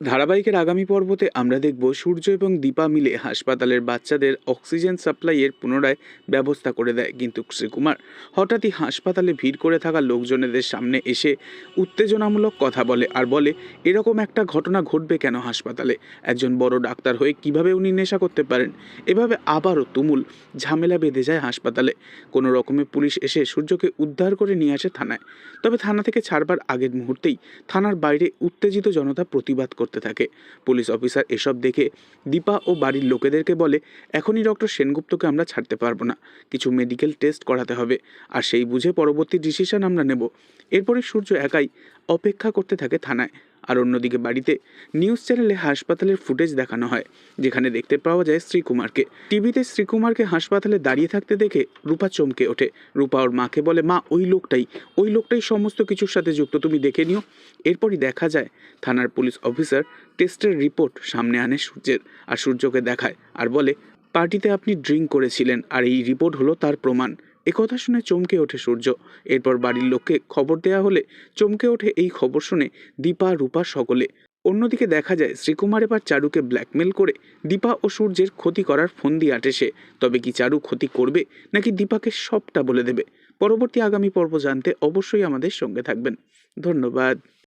ধারাবাহিকের আগামী পর্বতে আমরা দেখব সূর্য এবং দীপা মিলে হাসপাতালের বাচ্চাদের অক্সিজেন সাপ্লাইয়ের পুনরায় ব্যবস্থা করে দেয় কিন্তু শ্রীকুমার হঠাৎই হাসপাতালে ভিড় করে থাকা লোকজনেদের সামনে এসে উত্তেজনামূলক কথা বলে আর বলে, এরকম একটা ঘটনা ঘটবে কেন হাসপাতালে? একজন বড় ডাক্তার হয়ে কীভাবে উনি নেশা করতে পারেন? এভাবে আবারও তুমুল ঝামেলা বেঁধে যায় হাসপাতালে। কোনো রকমে পুলিশ এসে সূর্যকে উদ্ধার করে নিয়ে আসে থানায়। তবে থানা থেকে ছাড়বার আগের মুহূর্তেই থানার বাইরে উত্তেজিত জনতা প্রতিবাদ করতে থাকে। পুলিশ অফিসার এসব দেখে দীপা ও বাড়ির লোকেদেরকে বলে, এখনই ডক্টর সেনগুপ্তকে আমরা ছাড়তে পারব না। কিছু মেডিকেল টেস্ট করাতে হবে। আর সেই বুঝে পরবর্তী ডিসিশন আমরা নেব। এরপরে সূর্য একাই অপেক্ষা করতে থাকে থানায়। আর অন্যদিকে বাড়িতে নিউজ চ্যানেলে হাসপাতালের ফুটেজ দেখানো হয়, যেখানে দেখতে পাওয়া যায় শ্রীকুমারকে। টিভিতে শ্রীকুমারকে হাসপাতালে দাঁড়িয়ে থাকতে দেখে রূপা চমকে ওঠে। রূপা ওর মাকে বলে, মা, ওই লোকটাই ওই লোকটাই সমস্ত কিছুর সাথে যুক্ত, তুমি দেখে নিও। এরপরই দেখা যায়, থানার পুলিশ অফিসার টেস্টের রিপোর্ট সামনে আনে সূর্যের আর সূর্যকে দেখায় আর বলে, পার্টিতে আপনি ড্রিঙ্ক করেছিলেন আর এই রিপোর্ট হলো তার প্রমাণ। একথা শুনে চমকে ওঠে সূর্য। এরপর বাড়ির লোককে খবর দেয়া হলে চমকে ওঠে এই খবর শুনে দীপা, রূপা সকলে। অন্যদিকে দেখা যায়, শ্রীকুমার এবার চারুকে ব্ল্যাকমেল করে দীপা ও সূর্যের ক্ষতি করার ফন্দি আটে সে। তবে কি চারু ক্ষতি করবে, নাকি দীপাকে সবটা বলে দেবে? পরবর্তী আগামী পর্ব জানতে অবশ্যই আমাদের সঙ্গে থাকবেন। ধন্যবাদ।